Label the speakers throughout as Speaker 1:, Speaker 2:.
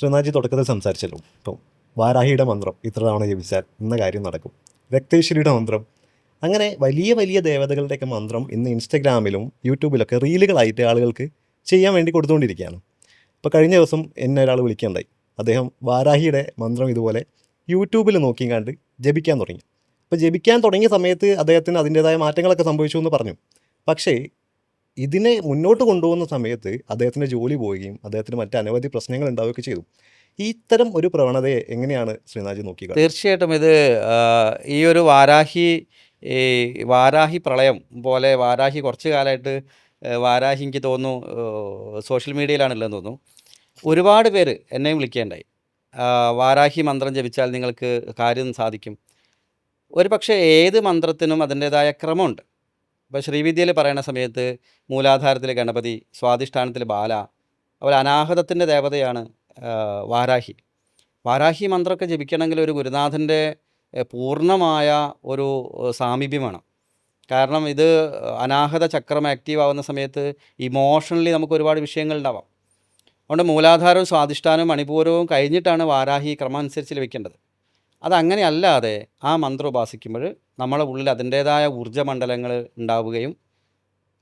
Speaker 1: ശ്രീനാഥ്ജി തുടക്കത്തിൽ സംസാരിച്ചല്ലോ. ഇപ്പോൾ വാരാഹിയുടെ മന്ത്രം ഇത്ര തവണ ജപിച്ചാൽ ഇന്ന കാര്യം നടക്കും. രക്തേശ്വരിയുടെ മന്ത്രം. അങ്ങനെ വലിയ വലിയ ദേവതകളുടെയൊക്കെ മന്ത്രം ഇന്ന് ഇൻസ്റ്റഗ്രാമിലും യൂട്യൂബിലൊക്കെ റീലുകളായിട്ട് ആളുകൾക്ക് ചെയ്യാൻ വേണ്ടി കൊടുത്തുകൊണ്ടിരിക്കുകയാണ്. ഇപ്പോൾ കഴിഞ്ഞ ദിവസം എന്നെ ഒരാൾ വിളിക്കുകയുണ്ടായി. അദ്ദേഹം വാരാഹിയുടെ മന്ത്രം ഇതുപോലെ യൂട്യൂബിൽ നോക്കിയും കണ്ട് ജപിക്കാൻ തുടങ്ങി. അപ്പോൾ ജപിക്കാൻ തുടങ്ങിയ സമയത്ത് അദ്ദേഹത്തിന് അതിന്റേതായ മാറ്റങ്ങളൊക്കെ സംഭവിച്ചു എന്ന് പറഞ്ഞു. പക്ഷേ ഇതിനെ മുന്നോട്ട് കൊണ്ടുപോകുന്ന സമയത്ത് അദ്ദേഹത്തിന്റെ ജോലി പോവുകയും അദ്ദേഹത്തിന് മറ്റ് അനവധി പ്രശ്നങ്ങൾ ഉണ്ടാവുകയൊക്കെ ചെയ്തു. ഇത്തരം ഒരു പ്രവണതയെ എങ്ങനെയാണ് ശ്രീനാഥ് നോക്കി
Speaker 2: തീർച്ചയായിട്ടും ഇത് ഈ ഒരു വാരാഹി ഈ വാരാഹി പ്രളയം പോലെ വാരാഹി കുറച്ച് കാലമായിട്ട് വാരാഹി എനിക്ക് തോന്നുന്നു സോഷ്യൽ മീഡിയയിലാണല്ലോ തോന്നുന്നു. ഒരുപാട് പേര് എന്നെയും വിളിക്കേണ്ടായി. വാരാഹി മന്ത്രം ജപിച്ചാൽ നിങ്ങൾക്ക് കാര്യം സാധിക്കും. ഒരു പക്ഷേ ഏത് മന്ത്രത്തിനും അതിന്റേതായ ക്രമമുണ്ട്. ഇപ്പോൾ ശ്രീവിദ്യയിൽ പറയുന്ന സമയത്ത് മൂലാധാരത്തിലെ ഗണപതി സ്വാധിഷ്ഠാനത്തിൽ ബാല അതുപോലെ അനാഹതത്തിന്റെ ദേവതയാണ് വാരാഹി. വാരാഹി മന്ത്രമൊക്കെ ജപിക്കണമെങ്കിൽ ഒരു ഗുരുനാഥന്റെ പൂർണമായ ഒരു സാമീപ്യം വേണം. കാരണം ഇത് അനാഹത ചക്രം ആക്റ്റീവ് ആവുന്ന സമയത്ത് ഇമോഷണലി നമുക്ക് ഒരുപാട് വിഷയങ്ങൾ ഉണ്ടാവാം. അതുകൊണ്ട് മൂലാധാരവും സ്വാധിഷ്ഠാനവും മണിപൂരവും കഴിഞ്ഞിട്ടാണ് വാരാഹി ക്രമം അനുസരിച്ച് ലഭിക്കേണ്ടത്. അതങ്ങനെ അല്ലാതെ ആ മന്ത്രം ഉപാസിക്കുമ്പോൾ നമ്മളെ ഉള്ളിൽ അതിന്റേതായ ഊർജമണ്ഡലങ്ങൾ ഉണ്ടാവുകയും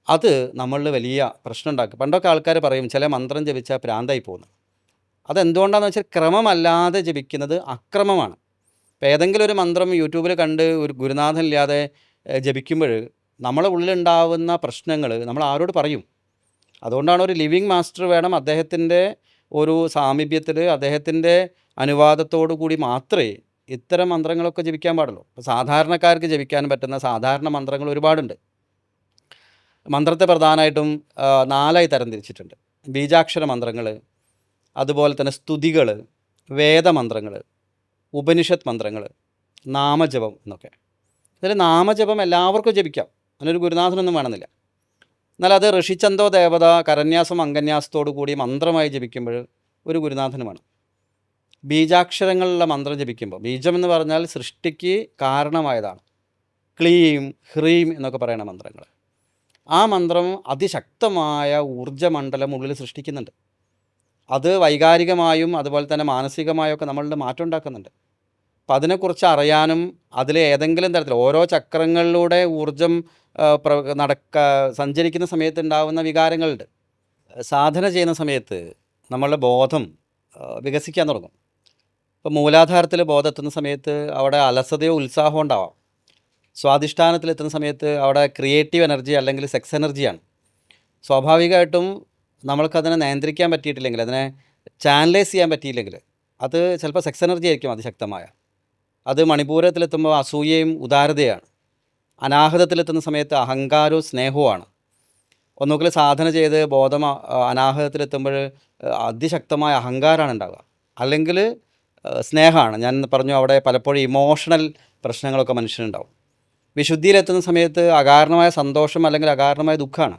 Speaker 2: അത് നമ്മളിൽ വലിയ പ്രശ്നം ഉണ്ടാക്കും. പണ്ടൊക്കെ ആൾക്കാർ പറയും ചില മന്ത്രം ജപിച്ചാൽ പ്രാന്തായി പോകുന്നു. അതെന്തുകൊണ്ടാണെന്ന് വെച്ചാൽ ക്രമമല്ലാതെ ജപിക്കുന്നത് അക്രമമാണ്. ഇപ്പോൾ ഏതെങ്കിലും ഒരു മന്ത്രം യൂട്യൂബിൽ കണ്ട് ഒരു ഗുരുനാഥൻ ഇല്ലാതെ ജപിക്കുമ്പോൾ നമ്മളെ ഉള്ളിലുണ്ടാവുന്ന പ്രശ്നങ്ങൾ നമ്മൾ ആരോട് പറയും? അതുകൊണ്ടാണ് ഒരു ലിവിങ് മാസ്റ്റർ വേണം അദ്ദേഹത്തിന്റെ ഒരു സാമീപ്യത്തിൽ അദ്ദേഹത്തിന്റെ അനുവാദത്തോടു കൂടി മാത്രമേ ഇത്തരം മന്ത്രങ്ങളൊക്കെ ജപിക്കാൻ പാടുള്ളൂ. ഇപ്പോൾ സാധാരണക്കാർക്ക് ജപിക്കാൻ പറ്റുന്ന സാധാരണ മന്ത്രങ്ങൾ ഒരുപാടുണ്ട്. മന്ത്രത്തെ പ്രധാനമായിട്ടും നാലായി തരംതിരിച്ചിട്ടുണ്ട്. ബീജാക്ഷര മന്ത്രങ്ങൾ അതുപോലെ തന്നെ സ്തുതികൾ വേദമന്ത്രങ്ങൾ ഉപനിഷത്ത് മന്ത്രങ്ങൾ നാമജപം എന്നൊക്കെ. ഇതിൽ നാമജപം എല്ലാവർക്കും ജപിക്കാം. അതിനൊരു ഗുരുനാഥനൊന്നും വേണമെന്നില്ല. എന്നാൽ അത് ഋഷിചന്തോ ദേവത കരന്യാസം അങ്കന്യാസത്തോടു കൂടി മന്ത്രമായി ജപിക്കുമ്പോൾ ഒരു ഗുരുനാഥന് വേണം ബീജാക്ഷരങ്ങളുള്ള മന്ത്രം ജപിക്കുമ്പോൾ ബീജം എന്ന് പറഞ്ഞാൽ സൃഷ്ടിക്ക് കാരണമായതാണ്. ക്ലീം ഹ്രീം എന്നൊക്കെ പറയുന്ന മന്ത്രങ്ങൾ. ആ മന്ത്രം അതിശക്തമായ ഊർജമണ്ഡലം ഉള്ളിൽ സൃഷ്ടിക്കുന്നുണ്ട്. അത് വൈകാരികമായും അതുപോലെ തന്നെ മാനസികമായും ഒക്കെ നമ്മളുടെ മാറ്റം ഉണ്ടാക്കുന്നുണ്ട്. അപ്പം അതിനെക്കുറിച്ച് അറിയാനും അതിലെ ഏതെങ്കിലും തരത്തിൽ ഓരോ ചക്രങ്ങളിലൂടെ ഊർജം പ്ര നടക്ക സഞ്ചരിക്കുന്ന സമയത്ത് ഉണ്ടാകുന്ന വികാരങ്ങളുണ്ട്. സാധന ചെയ്യുന്ന സമയത്ത് നമ്മളുടെ ബോധം വികസിക്കാൻ തുടങ്ങും. ഇപ്പോൾ മൂലാധാരത്തിൽ ബോധം എത്തുന്ന സമയത്ത് അവിടെ അലസതയോ ഉത്സാഹമോ ഉണ്ടാവാം. സ്വാധിഷ്ഠാനത്തിലെത്തുന്ന സമയത്ത് അവിടെ ക്രിയേറ്റീവ് എനർജി അല്ലെങ്കിൽ സെക്സ് എനർജിയാണ് സ്വാഭാവികമായിട്ടും നമ്മൾക്കതിനെ നിയന്ത്രിക്കാൻ പറ്റിയിട്ടില്ലെങ്കിൽ അതിനെ ചാനലൈസ് ചെയ്യാൻ പറ്റിയില്ലെങ്കിൽ അത് ചിലപ്പോൾ സെക്സ് എനർജി ആയിരിക്കും അതിശക്തമായ. അത് മണിപൂരത്തിലെത്തുമ്പോൾ അസൂയയും ഉദാരതയാണ്. അനാഹതത്തിലെത്തുന്ന സമയത്ത് അഹങ്കാരവും സ്നേഹവുമാണ് ഒന്നുകിൽ സാധന ചെയ്ത് ബോധം അനാഹതത്തിലെത്തുമ്പോൾ അതിശക്തമായ അഹങ്കാരമാണ് ഉണ്ടാവുക. അല്ലെങ്കിൽ സ്നേഹമാണ് ഞാൻ പറഞ്ഞു അവിടെ പലപ്പോഴും ഇമോഷണൽ പ്രശ്നങ്ങളൊക്കെ മനുഷ്യനുണ്ടാവും. വിശുദ്ധിയിലെത്തുന്ന സമയത്ത് അകാരണമായ സന്തോഷം അല്ലെങ്കിൽ അകാരണമായ ദുഃഖമാണ്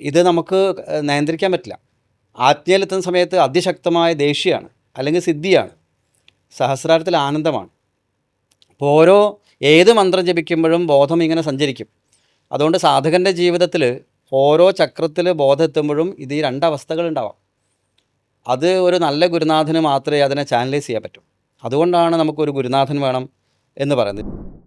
Speaker 2: ഇത് നമുക്ക് നിയന്ത്രിക്കാൻ പറ്റില്ല. ആജ്ഞയിലെത്തുന്ന സമയത്ത് അതിശക്തമായ ദേഷ്യമാണ് അല്ലെങ്കിൽ സിദ്ധിയാണ്. സഹസ്രാരത്തിൽ ആനന്ദമാണ്. അപ്പോൾ ഓരോ ഏത് മന്ത്രം ജപിക്കുമ്പോഴും ബോധം ഇങ്ങനെ സഞ്ചരിക്കും. അതുകൊണ്ട് സാധകന്റെ ജീവിതത്തിൽ ഓരോ ചക്രത്തിൽ ബോധം എത്തുമ്പോഴും ഇത് ഈ രണ്ടവസ്ഥകൾ ഉണ്ടാവാം. അത് ഒരു നല്ല ഗുരുനാഥന് മാത്രമേ അതിനെ ചാനലൈസ് ചെയ്യാൻ പറ്റൂ. അതുകൊണ്ടാണ് നമുക്കൊരു ഗുരുനാഥൻ വേണം എന്ന് പറയുന്നത്.